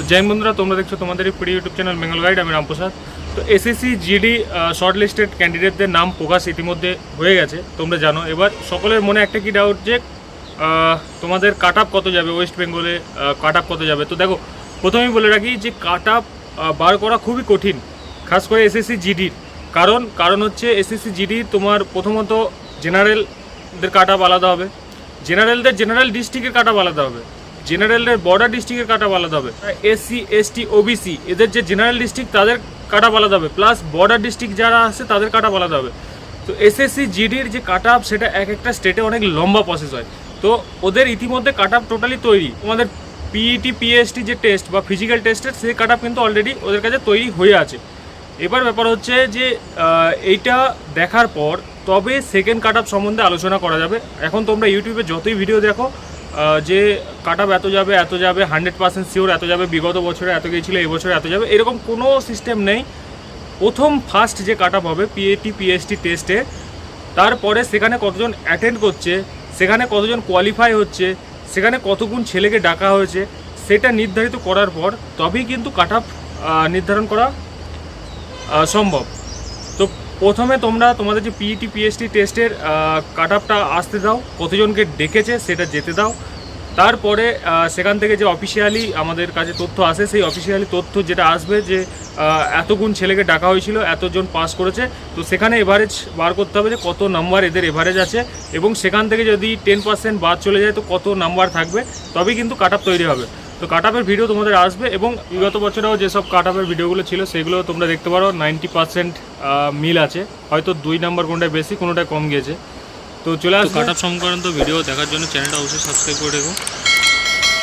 তো জয় বন্ধুরা, তোমরা দেখছ তোমাদের এই প্রিয় ইউটিউব চ্যানেল বেঙ্গল গাইড আমি রামপ্রসাদ। তো এসএসসি জিডি শর্ট লিস্টেড ক্যান্ডিডেটদের নাম প্রকাশ ইতিমধ্যে হয়ে গেছে, তোমরা জানো। এবার সকলের মনে একটা কি ডাউট যে তোমাদের কাট কত যাবে ওয়েস্ট বেঙ্গলে কাট কত যাবে? তো দেখো, প্রথমেই বলে রাখি যে কাট বার করা খুবই কঠিন, খাস করে এসএসসি জিডির কারণ কারণ হচ্ছে এসএসসি জিডি তোমার প্রথমত জেনারেলদের কাট আলাদা হবে জেনারেলদের জেনারেল ডিস্ট্রিক্টের কাট আলাদা হবে। জেনারেলদের বর্ডার ডিস্ট্রিক্টের কাট আলাদা হবে। এসসি এসটি ওবিসি এদের যে জেনারেল ডিস্ট্রিক্ট তাদের কাটা আলাদা হবে। প্লাস বর্ডার ডিস্ট্রিক্ট যারা আছে তাদের কাটা আলাদা হবে। তো এসএসসি জিডির যে কাট আপ সেটা এক একটা স্টেটে অনেক লম্বা প্রসেস হয়। তো ওদের ইতিমধ্যে কাট আপ টোটালি তৈরি আমাদের পিইটি পিএসটি যে টেস্ট বা ফিজিক্যাল টেস্টের সেই কাট আপ কিন্তু অলরেডি ওদের কাছে তৈরি হয়ে আছে। এবার ব্যাপার হচ্ছে যে এইটা দেখার পর তবে সেকেন্ড কাট আপ সম্বন্ধে আলোচনা করা যাবে। এখন তোমরা ইউটিউবে যতই ভিডিও দেখো যে কাট এত যাবে এত যাবে হান্ড্রেড পার্সেন্ট শিওর এত যাবে, বিগত বছরে এত গিয়েছিল, এই বছরে এত যাবে, এরকম কোনো সিস্টেম নেই। প্রথম ফার্স্ট যে কাটআপ হবে পিএটি পিএসটি টেস্টে তারপরে সেখানে কতজন অ্যাটেন্ড করছে, সেখানে কতজন কোয়ালিফাই হচ্ছে, সেখানে কতগুণ ছেলেকে ডাকা হয়েছে, সেটা নির্ধারিত করার পর তবেই কিন্তু কাট আপ নির্ধারণ করা সম্ভব। প্রথমে তোমরা তোমাদের যে পিইটি পিএসটি টেস্টের কাট আপটা আসতে দাও, কতজনকে ডেকেছে সেটা যেতে দাও। তারপরে সেখান থেকে যে অফিসিয়ালি আমাদের কাছে তথ্য আসে, সেই অফিসিয়ালি তথ্য যেটা আসবে যে এতগুণ ছেলেকে ডাকা হয়েছিল, এতজন পাস করেছে, তো সেখানে এভারেজ বার করতে হবে যে কত নাম্বার এদের এভারেজ আছে এবং সেখান থেকে যদি টেন পার্সেন্ট বাদ চলে যায়, তো কত নাম্বার থাকবে, তবেই কিন্তু কাট তৈরি হবে। তো কাট আপের ভিডিও তোমাদের আসবে এবং বিগত বছরেও যেসব কাট আপের ভিডিওগুলো ছিল সেগুলো তোমরা দেখতে পারো। নাইনটি পার্সেন্ট মিল আছে। হয়তো দুই নাম্বার কোনটায় বেশি কোনোটায় কম গিয়েছে। তো চলে আসো কাট আপ সংক্রান্ত ভিডিও দেখার জন্য চ্যানেলটা অবশ্যই সাবস্ক্রাইব করে রেখো।